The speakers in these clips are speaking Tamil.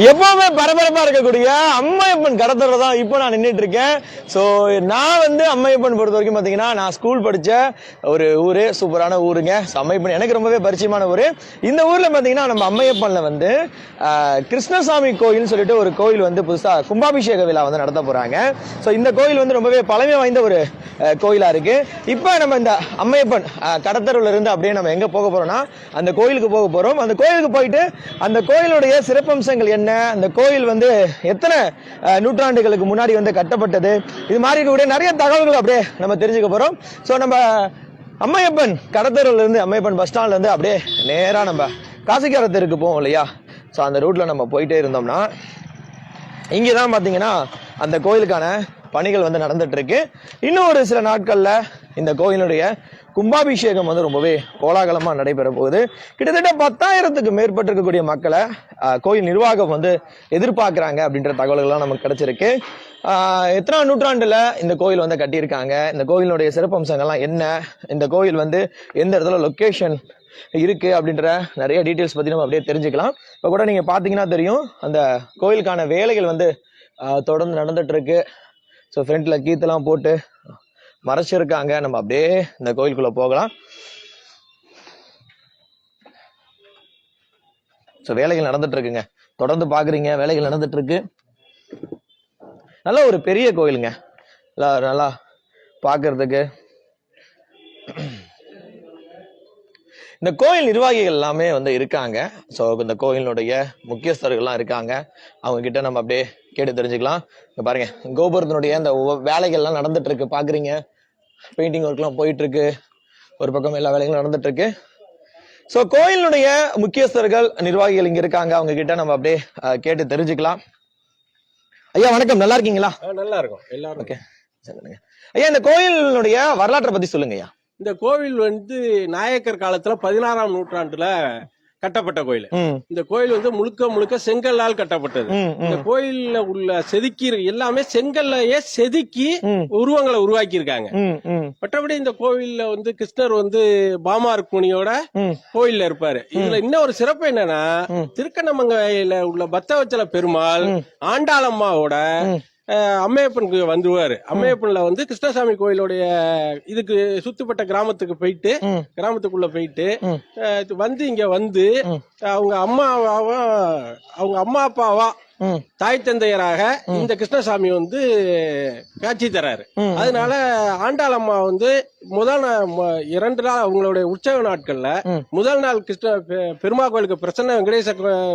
எப்பவுமே பரபரப்பா இருக்கக்கூடிய அம்மையப்பன் கடத்தல தான் இப்போ நான் நின்றுட்டு இருக்கேன் ஸோ நான் வந்து அம்மையப்பன் பொறுத்த வரைக்கும் பார்த்தீங்கன்னா நான் ஸ்கூல் படித்த ஒரு ஊர் சூப்பரான ஊருங்க. ஸோ அம்மையப்பன் எனக்கு ரொம்பவே பரிச்சயமான ஊர். இந்த ஊரில் பார்த்தீங்கன்னா நம்ம அம்மையப்பனில் வந்து கிருஷ்ணசாமி கோயில்னு சொல்லிட்டு ஒரு கோயில் வந்து புதுசாக கும்பாபிஷேக விழா வந்து நடத்த போறாங்க. ஸோ இந்த கோயில் வந்து ரொம்பவே பழமை வாய்ந்த ஒரு கோயிலாக கோயிலா இருக்கு. இப்போ நம்ம இந்த அம்மையப்பன் ஆஹ், இருந்து அப்படியே நம்ம எங்கே போக போகிறோம்னா அந்த கோயிலுக்கு போக போகிறோம் அந்த கோயிலுக்கு போயிட்டு அந்த கோயிலுடைய சிறப்பம்சங்கள் என்ன அந்த கோயில் வந்து எத்தனை நூற்றாண்டுகளுக்கு முன்னாடி வந்து கட்டப்பட்டது? இது மாதிரி இருக்கக்கூடிய நிறைய தகவல்கள் அப்படியே நம்ம தெரிஞ்சுக்க போறோம். ஸோ நம்ம அம்மையப்பன் கடத்தருவுல இருந்து அம்மையப்பன் பஸ் ஸ்டாண்ட்ல இருந்து அப்படியே நேரா நம்ம காசிக்கார தெருக்கு போவோம் இல்லையா? ஸோ அந்த ரூட்ல நம்ம போயிட்டே இருந்தோம்னா இங்கே தான் பார்த்தீங்கன்னா அந்த கோயிலுக்கான பணிகள் வந்து நடந்துட்டு இருக்கு. இன்னும் ஒரு சில நாட்கள்ல இந்த கோயிலுடைய கும்பாபிஷேகம் வந்து ரொம்பவே கோலாகலமாக நடைபெற போகுது. கிட்டத்தட்ட பத்தாயிரத்துக்கு மேற்பட்டிருக்கக்கூடிய மக்களை கோயில் நிர்வாகம் வந்து எதிர்பார்க்குறாங்க அப்படின்ற தகவல்கள்லாம் நமக்கு கிடச்சிருக்கு. எத்தனாம் நூற்றாண்டில் இந்த கோயில் வந்து கட்டியிருக்காங்க? இந்த கோயிலுடைய சிறப்பம்சங்கள்லாம் என்ன? இந்த கோயில் வந்து எந்த இடத்துல லொக்கேஷன் இருக்கு அப்படின்ற நிறைய டீட்டெயில்ஸ் பற்றி நம்ம அப்படியே தெரிஞ்சுக்கலாம். இப்போ கூட நீங்கள் பார்த்தீங்கன்னா தெரியும் அந்த கோயிலுக்கான வேலைகள் வந்து தொடர்ந்து நடந்துட்டு இருக்கு. ஸோ ஃப்ரண்ட்டில் கீத்தெல்லாம் போட்டு மறைச்சிருக்காங்க. நம்ம அப்படியே இந்த கோயிலுக்குள்ள போகலாம். ஸோ வேலைகள் நடந்துட்டு இருக்குங்க தொடர்ந்து பாக்குறீங்க. வேலைகள் நடந்துட்டு இருக்கு நல்ல ஒரு பெரிய கோயிலுங்க. நல்லா நல்லா பார்க்கறதுக்கு இந்த கோயில் நிர்வாகிகள் எல்லாமே வந்து இருக்காங்க. ஸோ இந்த கோயிலினுடைய முக்கியஸ்தர்கள்லாம் இருக்காங்க. அவங்க கிட்ட நம்ம அப்படியே கேட்டு தெரிஞ்சுக்கலாம். இங்கே பாருங்க. கோபுரத்தினுடைய இந்த ஒவ்வொரு வேலைகள்லாம் நடந்துட்டு இருக்கு பாக்குறீங்க. பெயிண்டிங் ஒர்க்லாம் போயிட்டு இருக்கு ஒரு பக்கம் எல்லா வேலைகளும் நடந்துட்டு இருக்கு ஸோ கோயிலினுடைய முக்கியஸ்தர்கள் நிர்வாகிகள் இங்க இருக்காங்க. அவங்க கிட்ட நம்ம அப்படியே கேட்டு தெரிஞ்சுக்கலாம். ஐயா வணக்கம். நல்லா இருக்கீங்களா? நல்லா இருக்கும். எல்லாரும். ஓகே. ஐயா இந்த கோயிலினுடைய வரலாற்றை பத்தி சொல்லுங்க ஐயா. இந்த கோவில் வந்து நாயக்கர் காலத்துல பதினாறாம் நூற்றாண்டுல கட்டப்பட்ட கோயில். இந்த கோயில் வந்து முழுக்க முழுக்க செங்கல்லால் கட்டப்பட்டது. இந்த கோயில்ல உள்ள செதுக்கி எல்லாமே செங்கல்லையே செதுக்கி உருவங்களை உருவாக்கி இருக்காங்க மற்றபடி இந்த கோவில்ல வந்து கிருஷ்ணர் வந்து பாமா ருக்மிணியோட ம். கோயில்ல இருப்பாரு. இதுல இன்னொரு சிறப்பு என்னன்னா. திருக்கண்ணமங்கையில உள்ள பக்தவச்சல பெருமாள். ஆண்டாளம்மாவோட அம்மையப்பனுக்கு வந்துருவாரு. அம்மையப்பன்ல வந்து கிருஷ்ணசாமி கோயிலுடைய இதுக்கு சுத்துப்பட்ட கிராமத்துக்கு போயிட்டு கிராமத்துக்குள்ள போயிட்டு வந்து இங்க வந்து. அவங்க அம்மாவா அவங்க அம்மா அப்பாவா தாய் தந்தையராக இந்த கிருஷ்ணசாமி வந்து காட்சி தராரு ம். அதனால ஆண்டாளம்மா வந்து முதல் நா- ம- இரண்டு நாள் அவங்களுடைய உற்சவ நாட்கள்ல. முதல் நாள் கிருஷ்ண பெருமா கோயிலுக்கு பிரசன்ன வெங்கடேச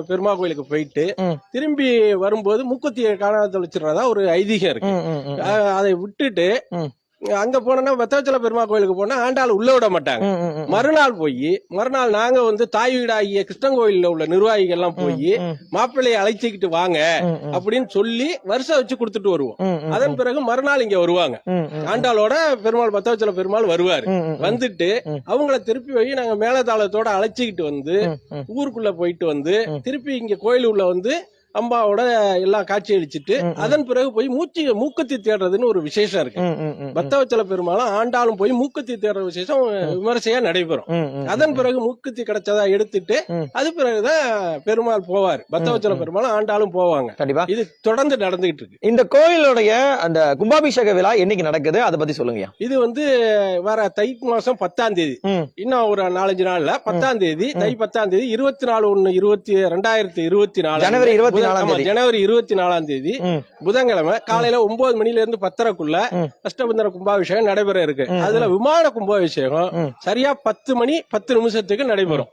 பெருமா கோயிலுக்கு போயிட்டு. திரும்பி வரும்போது மூக்குத்தியை காணாத ஒரு ஐதீகம் இருக்கு அதை விட்டுட்டு. அங்க போனோம்னா பத்தவச்சல பெருமா கோயிலுக்கு போனா ஆண்டாள் உள்ள விட மாட்டாங்க. மறுநாள் போய் மறுநாள் நாங்க வந்து தாய் வீடாகிய கிருஷ்ணன் கோயில்ல உள்ள நிர்வாகிகள் எல்லாம் போய். மாப்பிள்ளையை அழைச்சிக்கிட்டு வாங்க அப்படின்னு சொல்லி வருஷம் வச்சு கொடுத்துட்டு வருவோம். அதன் பிறகு மறுநாள் இங்க வருவாங்க. ஆண்டாளோட பெருமாள் பத்தவச்சல பெருமாள் வருவாரு. வந்துட்டு. அவங்கள திருப்பி போய் நாங்க மேலதாளத்தோட அழைச்சிக்கிட்டு வந்து ஊருக்குள்ள போயிட்டு வந்து. திருப்பி இங்க கோயில் உள்ள வந்து அம்பாவோட எல்லாம் காட்சி அளிச்சிட்டு. அதன் பிறகு போய் மூச்சு மூக்கத்தி தேடுறதுன்னு ஒரு விசேஷம் இருக்கு. பத்தவச்சல பெருமாளும் ஆண்டாளும் போய் மூக்கத்தி தேடுற விசேஷம் விமர்சையா நடைபெறும். அதன் பிறகு மூக்குத்தி கிடைச்சதா எடுத்துட்டு. அது பிறகுதான் பெருமாள் போவார். பத்தவச்சல பெருமாளும் ஆண்டாளும் போவாங்க. கண்டிப்பா. இது தொடர்ந்து நடந்துகிட்டு இருக்கு. இந்த கோயிலுடைய அந்த கும்பாபிஷேக விழா என்னைக்கு நடக்குது? அதை பத்தி சொல்லுங்கய்யா. இது வந்து வர தை மாசம் பத்தாம் தேதி. இன்னும் ஒரு நாலஞ்சு நாள்ல பத்தாம் தேதி தை பத்தாம் தேதி இருபத்தி நாலு ஒண்ணு இருபத்தி ரெண்டாயிரத்தி இருபத்தி நாலு. ஜனவரி இருபத்தி நாலாம் தேதி. ஜனவரி இருபத்தி நாலாம் தேதி புதன்கிழமை காலையில ஒன்பது மணில இருந்து பத்தரைக்குள்ள ம். அஷ்டபந்தன கும்பாபிஷேகம் நடைபெற இருக்கு. அதுல விமான கும்பாபிஷேகம். சரியா பத்து மணி பத்து நிமிஷத்துக்கு நடைபெறும்.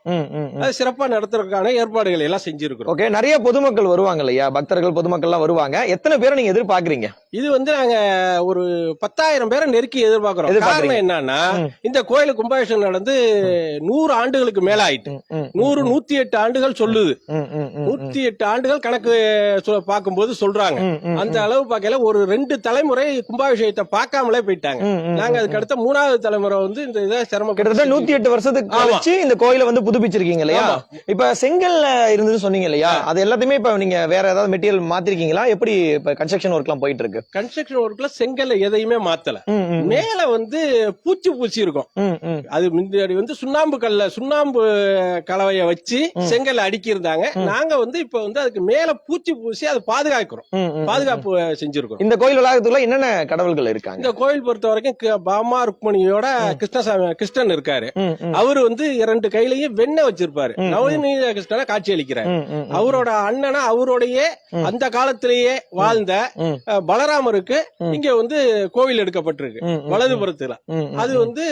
அது சிறப்பா நடத்துறதுக்கான ஏற்பாடுகள் எல்லாம் செஞ்சிருக்கிறோம். ஓகே நிறைய பொதுமக்கள் வருவாங்க இல்லையா? பக்தர்கள் பொதுமக்கள் எல்லாம் வருவாங்க. எத்தனை பேரை நீங்க எதிர்பார்க்கறீங்க? இது வந்து நாங்க ஒரு பத்தாயிரம் பேரை நெருக்கி எதிர்பார்க்கிறோம். காரணம் என்னன்னா. இந்த கோயில் கும்பாபிஷேகம் நடந்து நூறு ஆண்டுகளுக்கு மேல ஆயிட்டு நூறு நூத்தி எட்டு ஆண்டுகள் சொல்லுது. நூத்தி எட்டு ஆண்டுகள் கணக்கு பார்க்கும்போது சொல்றாங்க. அந்த அளவு பார்க்கல ஒரு ரெண்டு தலைமுறை கும்பாபிஷேகத்தை பார்க்காமலே போயிட்டாங்க. நாங்க அதுக்கு அடுத்த மூணாவது தலைமுறை வந்து இந்த இதை சிரமம் கிட்டத்தட்ட நூத்தி எட்டு வருஷத்துக்கு. கழிச்சு இந்த கோயிலை வந்து புதுப்பிச்சிருக்கீங்க இல்லையா. இப்ப செங்கல்ல இருந்தது சொன்னீங்க இல்லையா? அது எல்லாத்தையுமே இப்ப நீங்க வேற ஏதாவது மெட்டீரியல் மாத்திருக்கீங்களா? எப்படி இப்ப கன்ஸ்ட்ரக்ஷன் ஒர்க் எல்லாம் போயிட்டு இருக்கு? கன்ஸ்ட்ரக்ஷன் ஒர்க்ல செங்கல்ல எதையுமே மாத்தல. மேல வந்து பூச்சி பூச்சி இருக்கும். அது முன்னாடி வந்து சுண்ணாம்பு கல்ல சுண்ணாம்பு கலவைய வச்சு செங்கல்ல அடுக்கியிருந்தாங்க. நாங்க வந்து இப்ப வந்து அதுக்கு மேல பூச்சி பூசி அதை பாதுகாக்கிறோம். பாதுகாப்பு செஞ்சிருக்கிறோம். இந்த கோயில் வளாகத்துக்குள்ள என்னென்ன கடவுள்கள் இருக்காங்க? இந்த கோயில் பொறுத்த வரைக்கும் பாமா ருக்மணியோட கிருஷ்ணசாமி கிருஷ்ணன் இருக்காரு. அவரு வந்து இரண்டு கையிலயும் வெண்ணெய் வச்சிருப்பாரு. நவநீத கிருஷ்ணனை காட்சி அளிக்கிறார். அவரோட அண்ணனா அவருடைய அந்த காலத்திலேயே வாழ்ந்த ம். அஹ், பலராமருக்கு இங்க வந்து கோவில் எடுக்கப்பட்டிருக்கு வலதுபுறத்துல. அது வந்து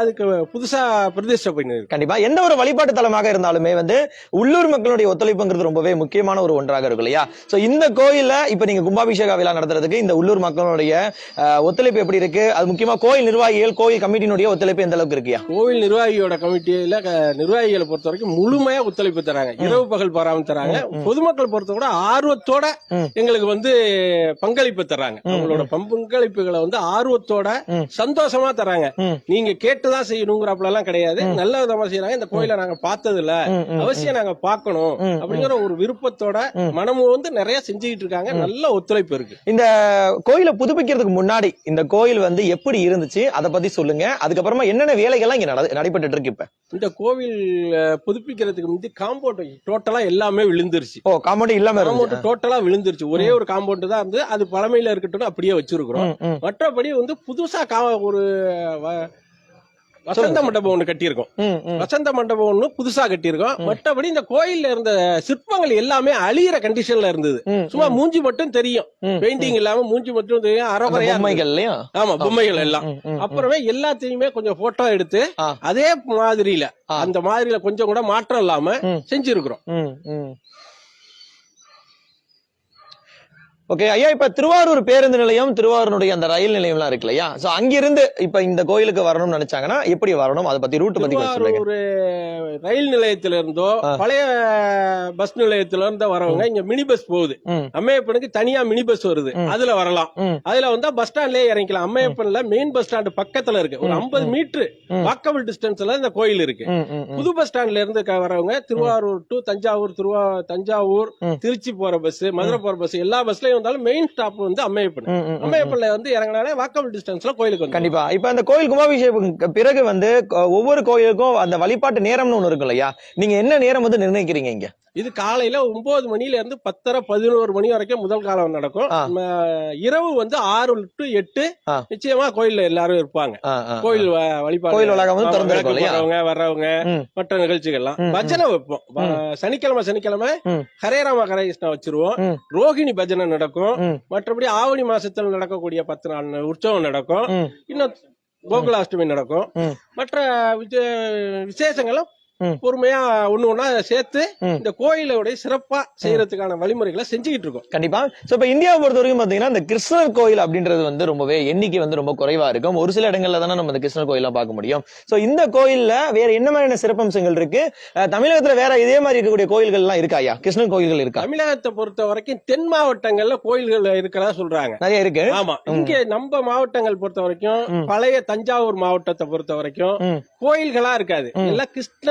அதுக்கு புதுசா பிரதிஷ்டை பண்ணிருக்கு. கண்டிப்பா. எந்த ஒரு வழிபாட்டு தலமாக இருந்தாலுமே வந்து உள்ளூர் மக்களுடைய ஒத்துழைப்புங்கிறது ரொம்பவே முக்கியமான ஒரு ஒன்றாக இருக்கும் இல்லையா? சோ இந்த கோயில்ல இப்ப நீங்க கும்பாபிஷேக விழா நடத்துறதுக்கு இந்த உள்ளூர் மக்களுடைய ஒத்துழைப்பு எப்படி இருக்கு? அது முக்கியமா கோயில் நிர்வாகிகள் கோயில் கமிட்டியினுடைய ஒத்துழைப்பு எந்த அளவுக்கு இருக்கியா கோவில் நிர்வாகியோட கமிட்டியில நிர்வாகிகளை பொறுத்த வரைக்கும் முழுமையா ஒத்துழைப்பு தராங்க. இரவு பகல் பாராம தராங்க. பொதுமக்கள் பொறுத்த கூட ஆர்வத்தோட. எங்களுக்கு வந்து பங்களிப்பு தராங்க. அவங்களோட பங்களிப்புகளை வந்து ஆர்வத்தோட. சந்தோஷமா தராங்க. நீங்க கேட்டுதான் செய்யணுங்கிறப்பல எல்லாம் கிடையாது நல்ல விதமா செய்யறாங்க. இந்த கோயிலை நாங்க பார்த்தது இல்ல அவசியம் நாங்க பார்க்கணும் அப்படிங்கிற ஒரு விருப்பத்தோட மனமும் வந்து நிறைய செஞ்சுக்கிட்டு இருக்காங்க. நல்ல ஒத்துழைப்பு இருக்கு. இந்த கோயிலை புதுப்பிக்கிறதுக்கு முன்னாடி இந்த கோயில் வந்து எப்படி இருந்துச்சு? அதை பத்தி சொல்லுங்க. அதுக்கப்புறமா என்னென்ன வேலைகள்லாம் இங்க நட- நடைபெற்றுட்டு இருக்கு இப்ப? இந்த கோவில் புதுப்பிக்கிறதுக்கு முந்தி காம்பவுண்ட் டோட்டலா எல்லாமே விழுந்துருச்சு. ஓ காம்பவுண்ட் இல்லாம காம்பவுண்ட் டோட்டலா விழுந்துருச்சு. ஒரே ஒரு காம்பவுண்ட் தான் இருந்து அது பழமையில இருக்கட்டும் அப்படியே வச்சிருக்கிறோம். மற்றபடி வந்து புதுசா ஒரு வசந்த மண்டபம் ஒண்ணு கட்டியிருக்கோம். வசந்த மண்டபம் ஒண்ணு புதுசா கட்டியிருக்கோம். மற்றபடி இந்த கோயில்ல இருந்த சிற்பங்கள் எல்லாமே அழியிற கண்டிஷன்ல இருந்தது. சும்மா மூஞ்சி மட்டும் தெரியும். பெயிண்டிங் இல்லாம மூஞ்சி மட்டும் தெரியும். அறகுறையா இருந்தது. பொம்மைகள் இல்லையா ஆமா பொம்மைகள் எல்லாம். அப்புறமே எல்லாத்தையுமே கொஞ்சம் போட்டோ எடுத்து. அதே மாதிரியில. அந்த மாதிரியில கொஞ்சம் கூட மாற்றம் இல்லாம. செஞ்சிருக்கிறோம். ஓகே ஐயா இப்ப திருவாரூர் பேருந்து நிலையம் திருவாரூருடைய அந்த ரயில் நிலையம்லாம் இருக்கு இல்லையா? சோ அங்கிருந்து இப்ப இந்த கோயிலுக்கு வரணும்னு நினைச்சாங்கன்னா எப்படி வரணும்? அதை பத்தி ரூட் பத்தி திருவாரூர் ரயில் நிலையத்துல இருந்தோ. பழைய பஸ் நிலையத்துல இருந்தோ வரவங்க இங்க மினி பஸ் போகுது. அம்மையப்பனுக்கு தனியா மினி பஸ் வருது. அதுல வரலாம். அதுல வந்தா பஸ் ஸ்டாண்ட்லயே இறங்கிக்கலாம். அம்மையப்பன்ல மெயின் பஸ் ஸ்டாண்ட் பக்கத்துல இருக்கு. ஒரு ஐம்பது மீட்டர். வாக்கபிள் டிஸ்டன்ஸ்ல இந்த கோயில் இருக்கு. புது பஸ் ஸ்டாண்ட்ல இருந்து வரவங்க திருவாரூர் டு தஞ்சாவூர் திருவா தஞ்சாவூர். திருச்சி போற பஸ் மதுரை போற பஸ் எல்லா பஸ்லயும் வந்தாலும் மெயின் ஸ்டாப் வந்து அம்மையப்பன். அம்மையப்பன்ல வந்து இறங்கினாலே வாக்கபிள் டிஸ்டன்ஸ்ல கோயிலுக்கு வந்து கண்டிப்பா. இப்ப அந்த கோயில் கும்பாபிஷேகம் பிறகு வந்து ஒவ்வொரு கோயிலுக்கும் அந்த வழிபாட்டு நேரம்னு ஒண்ணு இருக்கும் இல்லையா நீங்க என்ன நேரம் வந்து நிர்ணயிக்கிறீங்க இங்க? இது காலையில ஒன்பது மணில இருந்து பத்தரை பதினோரு மணி வரைக்கும் முதல் காலம் நடக்கும் இரவு வந்து ஆறு டு எட்டு. நிச்சயமா கோயில்ல எல்லாரும் இருப்பாங்க கோயில் வழிபாடு கோயில் வர்றவங்க ம். மற்ற நிகழ்ச்சிகள்லாம். பஜனை வைப்போம் சனிக்கிழமை சனிக்கிழமை ம். ஹரே ராம ஹரே கிருஷ்ணா வச்சிருவோம். ரோகிணி பஜனை நடக்கும். மற்றபடி ஆவணி மாசத்துல நடக்கக்கூடிய பத்து நாள் உற்சவம் நடக்கும் இன்னும் கோகுலாஷ்டமி நடக்கும். மற்ற விசே- விசேஷங்களும். பொறுமையா ஒண்ணு ஒண்ணா சேர்த்து. இந்த கோயிலோட சிறப்பா செய்யறதுக்கான வழிமுறைகளை செஞ்சுக்கிட்டு இருக்கோம். கண்டிப்பா. சோ இப்ப இந்தியாவை பொறுத்த வரைக்கும் பாத்தீங்கன்னா இந்த கிருஷ்ணர் கோயில் அப்படின்றது வந்து ரொம்பவே எண்ணிக்கை வந்து ரொம்ப குறைவா இருக்கும். ஒரு சில இடங்கள்ல தானே நம்ம இந்த கிருஷ்ணர் கோயிலாம் பார்க்க முடியும். சோ இந்த கோயில்ல வேற என்ன மாதிரியான சிறப்பம்சங்கள் இருக்கு? தமிழகத்துல வேற இதே மாதிரி இருக்கக்கூடிய கோயில்கள் எல்லாம் இருக்கா ஐயா? கிருஷ்ணர் கோயில்கள் இருக்கா? தமிழகத்தை பொறுத்த வரைக்கும் தென் மாவட்டங்கள்ல கோயில்கள் இருக்கிறதா சொல்றாங்க. நிறைய இருக்கு. ஆமா. இங்க நம்ம மாவட்டங்கள் பொறுத்த வரைக்கும். பழைய தஞ்சாவூர் மாவட்டத்தை பொறுத்த வரைக்கும். கோயில்களா இருக்காது. எல்லாம் கிருஷ்ண.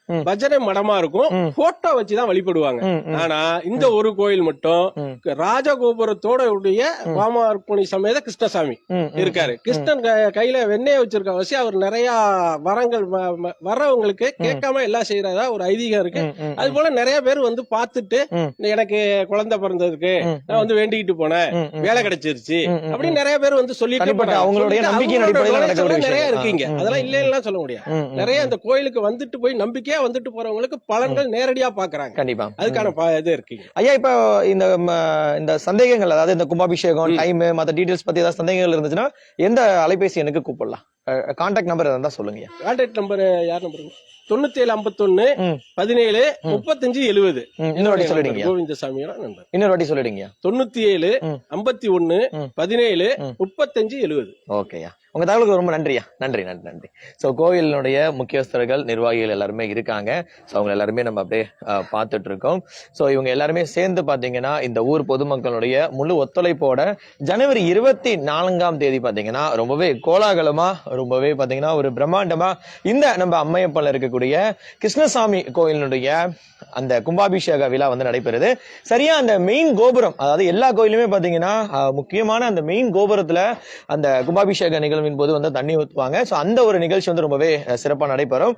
பஜனை மடமா இருக்கும். போட்டோ வச்சுதான் வழிபடுவாங்க ஆனா இந்த ஒரு கோயில் மட்டும். ராஜகோபுரத்தோட உடைய வாமார்குணி சமேத கிருஷ்ணசாமி. இருக்காரு கிருஷ்ணன் கையில வெண்ணெய் வச்சிருக்க வச்சு அவர் நிறைய வரங்கள் வர்றவங்களுக்கு கேட்காம எல்லாம் செய்யறதா ஒரு ஐதீகம் இருக்கு அது போல நிறைய பேர் வந்து பார்த்துட்டு ம். எனக்கு குழந்தை பிறந்ததுக்கு நான் வந்து வேண்டிக்கிட்டு போனேன். வேலை கிடைச்சிருச்சு அப்படின்னு நிறைய பேர் வந்து சொல்லிட்டு போறாங்க. அவங்களுடைய நிறைய. இருக்குங்க அதெல்லாம். இல்லைன்னா சொல்ல முடியாது. நிறைய இந்த கோயிலுக்கு வந்துட்டு போய் நம்பிக்கையா வந்துட்டு போறவங்களுக்கு பலன்கள் நேரடியா பாக்குறாங்க. கண்டிப்பா. அதுக்கான இது இருக்குங்க ஐயா இப்ப இந்த இந்த சந்தேகங்கள் அதாவது இந்த கும்பாபிஷேகம் டைம் மத்த டீடைல்ஸ் பத்தி ஏதாவது சந்தேகங்கள் இருந்துச்சுன்னா எந்த அலைபேசி எனக்கு கூப்பிடலாம்? கான்டாக்ட் நம்பர் இருந்தா சொல்லுங்க கான்டாக்ட் நம்பர் யார் நம்பர் தொண்ணூத்தி ஏழு ஐம்பத்தொன்னு. பதினேழு முப்பத்தஞ்சு எழுபது இன்னொரு வாட்டி சொல்லிடுங்க கோவிந்தசாமியோட நம்பர் இன்னொரு வாட்டி சொல்லிடுங்க தொண்ணூத்தி ஏழு. ஐம்பத்தி ஒன்னு. பதினேழு. முப்பத்தஞ்சு எழுபது ஓகேயா உங்க தகவலுக்கு ரொம்ப நன்றியா? நன்றி நன்றி நன்றி. ஸோ கோயிலினுடைய முக்கியஸ்தர்கள் நிர்வாகிகள் எல்லாருமே இருக்காங்க. ஸோ அவங்க எல்லாருமே நம்ம அப்படியே பார்த்துட்டு இருக்கோம் ஸோ இவங்க எல்லாருமே சேர்ந்து பார்த்தீங்கன்னா இந்த ஊர் பொதுமக்களுடைய முழு ஒத்துழைப்போட ஜனவரி இருபத்தி நான்காம் தேதி பார்த்தீங்கன்னா ரொம்பவே கோலாகலமா ரொம்பவே பார்த்தீங்கன்னா ஒரு பிரம்மாண்டமா இந்த நம்ம அம்மையப்பன்ல இருக்கக்கூடிய கிருஷ்ணசாமி கோயிலினுடைய அந்த கும்பாபிஷேக விழா வந்து நடைபெறுது. சரியா அந்த மெயின் கோபுரம் அதாவது எல்லா கோயிலுமே பாத்தீங்கன்னா முக்கியமான அந்த மெயின் கோபுரத்துல அந்த கும்பாபிஷேக நிகழ்வின் போது வந்து தண்ணி ஊற்றுவாங்க ஸோ அந்த ஒரு நிகழ்ச்சி வந்து ரொம்பவே சிறப்பாக நடைபெறும்.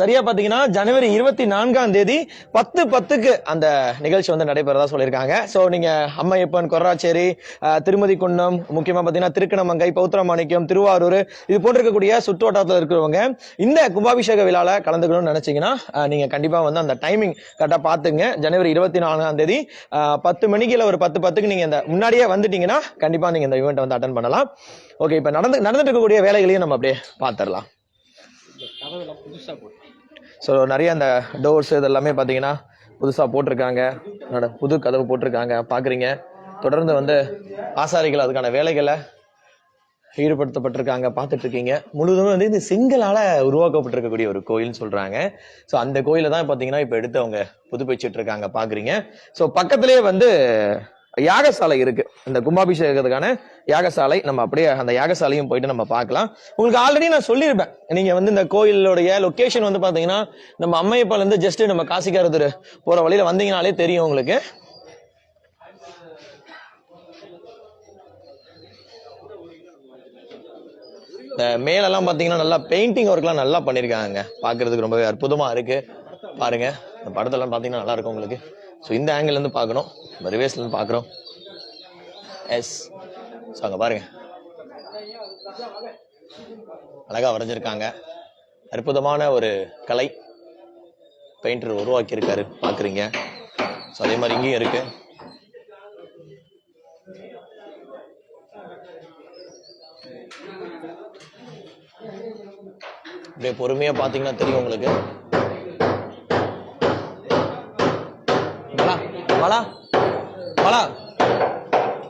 சரியாக சரியா பாத்தீங்கன்னா ஜனவரி இருபத்தி நான்காம் தேதி பத்து பத்துக்கு அந்த நிகழ்ச்சி வந்து நடைபெறதா சொல்லியிருக்காங்க. ஸோ நீங்க அம்மையப்பன் கொர்ராச்சேரி திருமதி குன்னம் முக்கியமாக பார்த்தீங்கன்னா திருக்கணமங்கை பௌத்திரமாணிக்கம் திருவாரூர் இது போன்றிருக்கக்கூடிய சுற்றுவட்டாரத்தில் இருக்கிறவங்க இந்த கும்பாபிஷேக விழாவில் கலந்துக்கணும்னு நினைச்சீங்கன்னா நீங்கள் நீங்க வந்து அந்த டைமிங் கரெக்டாக பார்த்துங்க ஜனவரி இருபத்தி நான்காம் தேதி பத்து மணிக்கு இல்லை ஒரு பத்து பத்துக்கு நீங்கள் இந்த முன்னாடியே வந்துட்டீங்கன்னா கண்டிப்பாக நீங்கள் இந்த ஈவெண்ட்டை வந்து அட்டன் பண்ணலாம். ஓகே இப்போ நடந்து நடந்துட்டு இருக்கக்கூடிய வேலைகளையும் நம்ம அப்படியே பார்த்துடலாம் ஸோ நிறைய அந்த டோர்ஸ் இதெல்லாமே பார்த்தீங்கன்னா புதுசாக போட்டிருக்காங்க. நட- புது கதவு போட்டிருக்காங்க. பார்க்குறீங்க தொடர்ந்து வந்து ஆசாரிகள் அதுக்கான வேலைகளை ஈடுபடுத்தப்பட்டிருக்காங்க. பார்த்துட்டு இருக்கீங்க முழுவதும் வந்து இது செங்கலால் உருவாக்கப்பட்டிருக்கக்கூடிய ஒரு கோயில்னு சொல்கிறாங்க ஸோ அந்த கோயிலை தான் பார்த்தீங்கன்னா இப்போ எடுத்து அவங்க புதுப்பிச்சுட்டு இருக்காங்க பார்க்குறீங்க ஸோ பக்கத்திலேயே வந்து யாகசாலை இருக்கு. இந்த கும்பாபிஷேகத்துக்கான யாகசாலை நம்ம அப்படியே அந்த யாகசாலையும் போயிட்டு நம்ம பார்க்கலாம். உங்களுக்கு ஆல்ரெடி நான் சொல்லியிருப்பேன். நீங்க வந்து இந்த கோயிலுடைய லொக்கேஷன் வந்து பாத்தீங்கன்னா நம்ம அம்மையப்பால இருந்து ஜஸ்ட் நம்ம காசிக்காரத்தூர் போற வழியில வந்தீங்கனாலே தெரியும் உங்களுக்கு. இந்த மேலெல்லாம் பார்த்தீங்கன்னா நல்லா பெயிண்டிங் ஒர்க்லாம் நல்லா பண்ணியிருக்காங்க. பார்க்கறதுக்கு ரொம்பவே அற்புதமாக இருக்குது பாருங்கள் இந்த படத்தெல்லாம் பார்த்தீங்கன்னா நல்லா இருக்கும் உங்களுக்கு. ஸோ இந்த ஆங்கிள் வந்து பார்க்கணும். இந்த பார்க்குறோம் எஸ் ஸோ அங்கே பாருங்க. அழகாக வரைஞ்சிருக்காங்க. அற்புதமான ஒரு கலை பெயிண்டர் உருவாக்கியிருக்காரு. பார்க்குறீங்க ஸோ அதே மாதிரி இங்கேயும் இருக்கு. அப்படியே பொறுமையாக பார்த்தீங்கன்னா தெரியும் உங்களுக்கு. மலா மலா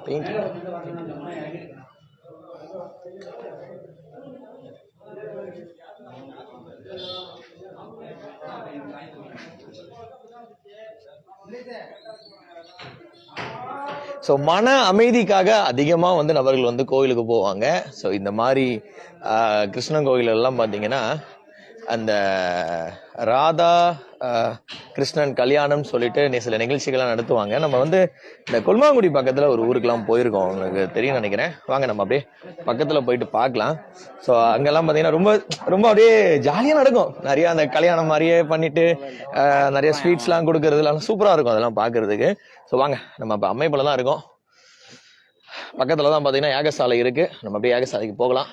பெயிண்ட் ஸோ மன அமைதிக்காக அதிகமாக வந்து நபர்கள் வந்து கோயிலுக்கு போவாங்க. ஸோ இந்த மாதிரி கிருஷ்ணன் கோயில் எல்லாம் பார்த்தீங்கன்னா அந்த ராதா கிருஷ்ணன் கல்யாணம் சொல்லிட்டு சில நிகழ்ச்சிகள்லாம் நடத்துவாங்க. நம்ம வந்து இந்த கொல்மாங்குடி பக்கத்தில் ஒரு ஊருக்கெல்லாம் போயிருக்கோம். உங்களுக்கு தெரியும் நினைக்கிறேன். வாங்க நம்ம அப்படியே பக்கத்தில் போயிட்டு பார்க்கலாம். ஸோ அங்கெல்லாம் பார்த்தீங்கன்னா ரொம்ப ரொம்ப அப்படியே ஜாலியாக நடக்கும். நிறைய அந்த கல்யாணம் மாதிரியே பண்ணிட்டு நிறைய ஸ்வீட்ஸ்லாம் கொடுக்கறதுலாம் சூப்பராக இருக்கும் அதெல்லாம் பார்க்கறதுக்கு ஸோ வாங்க நம்ம இப்போ அமைப்பில் தான் இருக்கோம். பக்கத்தில் தான் பார்த்தீங்கன்னா யாகசாலை இருக்குது நம்ம அப்படியே யாகசாலைக்கு போகலாம்.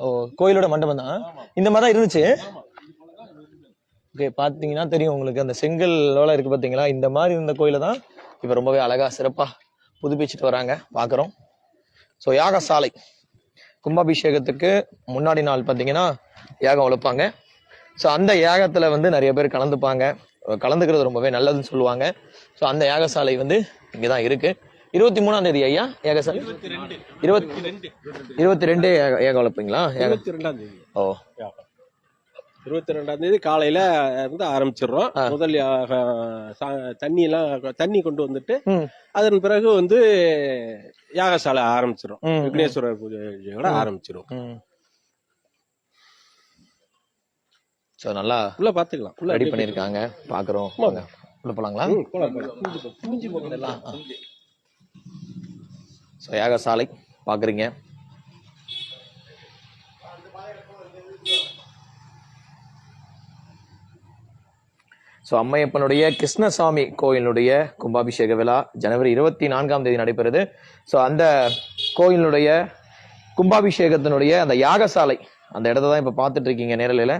ஓ கோயிலோட மண்டபம் தான்? இந்த மாதிரி தான் இருந்துச்சு? ஓகே பார்த்தீங்கன்னா தெரியும் உங்களுக்கு அந்த செங்கலோட இருக்கு பார்த்தீங்களா இந்த மாதிரி இருந்த கோயிலை தான் இப்போ ரொம்பவே அழகா சிறப்பா புதுப்பிச்சுட்டு வராங்க. பார்க்குறோம் ஸோ யாகசாலை கும்பாபிஷேகத்துக்கு முன்னாடி நாள் பார்த்தீங்கன்னா யாகம் வளர்ப்பாங்க. ஸோ அந்த யாகத்தில் வந்து நிறைய பேர் கலந்துப்பாங்க. கலந்துக்கிறது ரொம்பவே நல்லதுன்னு சொல்லுவாங்க. ஸோ அந்த யாகசாலை வந்து இங்கே தான் இருக்கு. இருபத்தி மூணாம் தேதி ஐயா? யாகசாலை இருபத்தி இருபத்தி ரெண்டு ஏகம் வளர்ப்பீங்களா இருபத்தி ரெண்டாம் தேதி. ஓ. இருபத்தி ரெண்டாம் தேதி காலையில இருந்து ஆரம்பிச்சிடுறோம். முதல் சா- தண்ணி எல்லாம் தண்ணி கொண்டு வந்துட்டு அதன் பிறகு வந்து யாகசாலை ஆரம்பிச்சிடும். விக்னேஸ்வரர் பூஜையோட ஆரம்பிச்சிடும். ஸோ நல்லா உள்ள பாத்துக்கலாம். உள்ள ரெடி பண்ணியிருக்காங்க. பார்க்குறோம் வாங்க. உள்ள போலாங்களா? ஸோ யாகசாலை பார்க்குறீங்க. ஸோ அம்மையப்பனுடைய கிருஷ்ணசாமி கோயிலுடைய கும்பாபிஷேக விழா ஜனவரி இருபத்தி நான்காம் தேதி நடைபெறுது. ஸோ அந்த கோயிலுடைய கும்பாபிஷேகத்தினுடைய அந்த யாகசாலை அந்த இடத்த தான் இப்போ பார்த்துட்டு இருக்கீங்க நேரலையில்.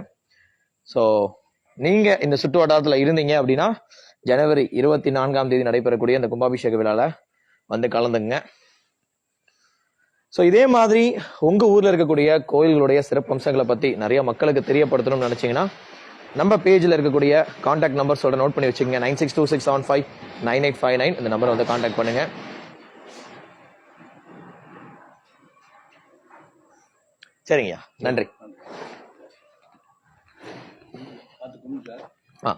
ஸோ நீங்கள் இந்த சுற்று வட்டாரத்தில் இருந்தீங்க அப்படின்னா ஜனவரி இருபத்தி நான்காம் தேதி நடைபெறக்கூடிய அந்த கும்பாபிஷேக விழாவில் வந்து கலந்துங்க ஸோ இதே மாதிரி உங்க ஊர்ல இருக்கக்கூடிய கோயில்களுடைய சிறப்பம்சங்களை பத்தி நிறைய மக்களுக்கு தெரியப்படுத்தணும்னு நினைச்சீங்கன்னா நம்ம பேஜில் இருக்கக்கூடிய காண்டாக்ட் நம்பர் சொல்ற நோட் பண்ணி வச்சுக்கோங்க. Nine six two six seven five nine eight five nine இந்த நம்பரை வந்து காண்டாக்ட் பண்ணுங்க. சரிங்கய்யா. நன்றி. ஆ.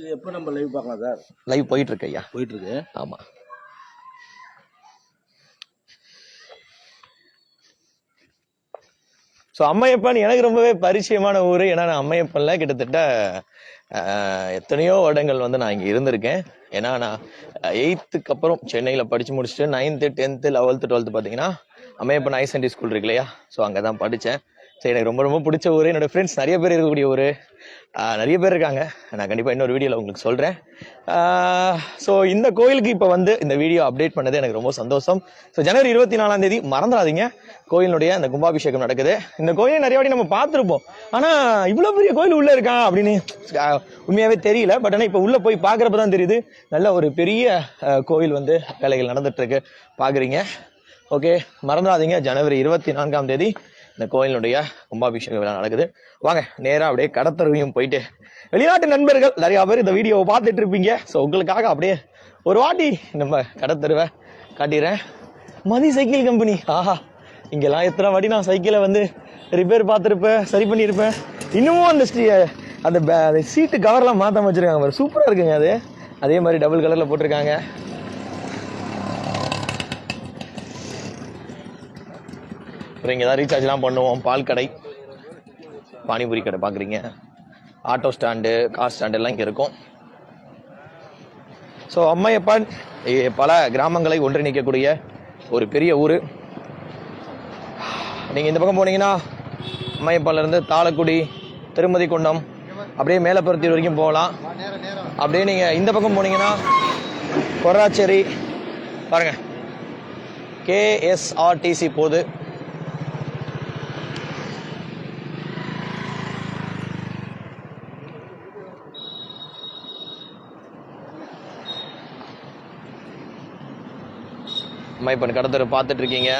இது எப்போ நம்ம லைவ் பார்க்கலாம் சார் லைவ் போயிட்டு இருக்கு ஐயா. போயிட்டு இருக்கு ஆமா. ஸோ அம்மையப்பன் எனக்கு ரொம்பவே பரிச்சயமான ஊர். ஏன்னா நான் அம்மையப்பன்ல கிட்டத்தட்ட எத்தனையோ வருடங்கள் வந்து நான் இங்கே இருந்திருக்கேன். ஏன்னா நான் எயித்துக்கு அப்புறம் சென்னையில் படித்து முடிச்சுட்டு நைன்த்து டென்த்து லெவல்த்து டுவெல்த்து பார்த்தீங்கன்னா அம்மையப்பன் ஹை செகண்டரி ஸ்கூல் இருக்கு இல்லையா? ஸோ அங்கே தான் படித்தேன் ஸோ எனக்கு ரொம்ப ரொம்ப பிடிச்ச ஊர். என்னோட ஃப்ரெண்ட்ஸ் நிறைய பேர் இருக்கக்கூடிய ஊர். நிறைய பேர் இருக்காங்க. நான் கண்டிப்பாக இன்னொரு வீடியோவில் உங்களுக்கு சொல்கிறேன் ஸோ இந்த கோயிலுக்கு இப்போ வந்து இந்த வீடியோ அப்டேட் பண்ணது எனக்கு ரொம்ப சந்தோஷம். ஸோ ஜனவரி இருபத்தி நாலாம் தேதி மறந்துடாதீங்க. கோயிலுடைய அந்த கும்பாபிஷேகம் நடக்குது. இந்த கோயிலை நிறைய வாட்டி நம்ம பார்த்துருப்போம். ஆனால் இவ்வளோ பெரிய கோயில் உள்ளே இருக்கான் அப்படின்னு உண்மையாகவே தெரியல. பட் ஆனால் இப்போ உள்ளே போய் பார்க்குறப்ப தான் தெரியுது. நல்ல ஒரு பெரிய கோயில் வந்து வேலைகள் நடந்துகிட்ருக்கு பார்க்குறீங்க ஓகே மறந்துடாதீங்க. ஜனவரி இருபத்தி நான்காம் தேதி இந்த கோயிலினுடைய கும்பாபிஷேக விழா நடக்குது. வாங்க நேராக அப்படியே கடத்தருவையும் போயிட்டு வெளிநாட்டு நண்பர்கள் நிறையா பேர் இந்த வீடியோவை பார்த்துட்டு இருப்பீங்க. ஸோ உங்களுக்காக அப்படியே ஒரு வாட்டி நம்ம கடத்தருவை காட்டிடுறேன். மதி சைக்கிள் கம்பெனி. ஆஹா இங்கெல்லாம் எத்தனை வாட்டி நான் சைக்கிளை வந்து ரிப்பேர் பார்த்துருப்பேன் சரி பண்ணியிருப்பேன். இன்னமும் அந்த ஸ்டீ அந்த அந்த சீட்டு கவர்லாம் மாற்றாம வச்சிருக்காங்க சூப்பராக இருக்குங்க அது. அதே மாதிரி டபுள் கலரில் போட்டிருக்காங்க. அப்புறம் இங்கே தான் ரீசார்ஜ்லாம் பண்ணுவோம். பால் கடை. பானிபூரி கடை பார்க்குறீங்க ஆட்டோ ஸ்டாண்டு கார் ஸ்டாண்டு எல்லாம் இங்கே இருக்கும். ஸோ அம்மையப்பன் பல கிராமங்களை ஒன்றிணைக்கக்கூடிய ஒரு பெரிய ஊர். நீங்கள் இந்த பக்கம் போனீங்கன்னா அம்மையப்பன்லேருந்து தாளக்குடி திருமதி குண்டம் அப்படியே மேலப்பருத்தி வரைக்கும் போகலாம். அப்படியே நீங்கள் இந்த பக்கம் போனீங்கன்னா கொராச்சேரி பாருங்க. கேஎஸ்ஆர்டிசி போகுது அம்மா இப்போ கடத்தரை பார்த்துட்டு இருக்கீங்க.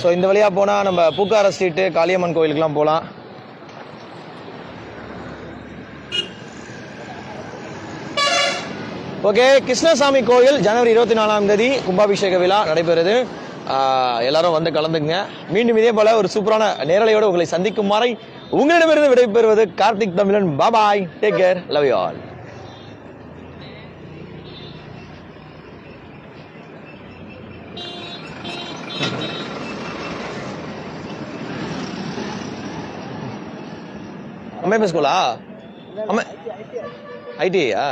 ஸோ இந்த வழியாக போனால் நம்ம பூக்கார ஸ்ட்ரீட்டு காளியம்மன் கோயிலுக்குலாம் போகலாம் ஓகே கிருஷ்ணசாமி கோயில் ஜனவரி இருபத்தி நாலாம் தேதி கும்பாபிஷேக விழா நடைபெறுது. எல்லாரும் வந்து கலந்துங்க மீண்டும் இதே போல ஒரு சூப்பரான நேரலையோடு உங்களை சந்திக்கும் வரை உங்களிடமிருந்து விடைபெறுவது Karthik Tamilan. Bye bye take care love you all அம்மா ஸ்கூலா அம்மா ஐடியா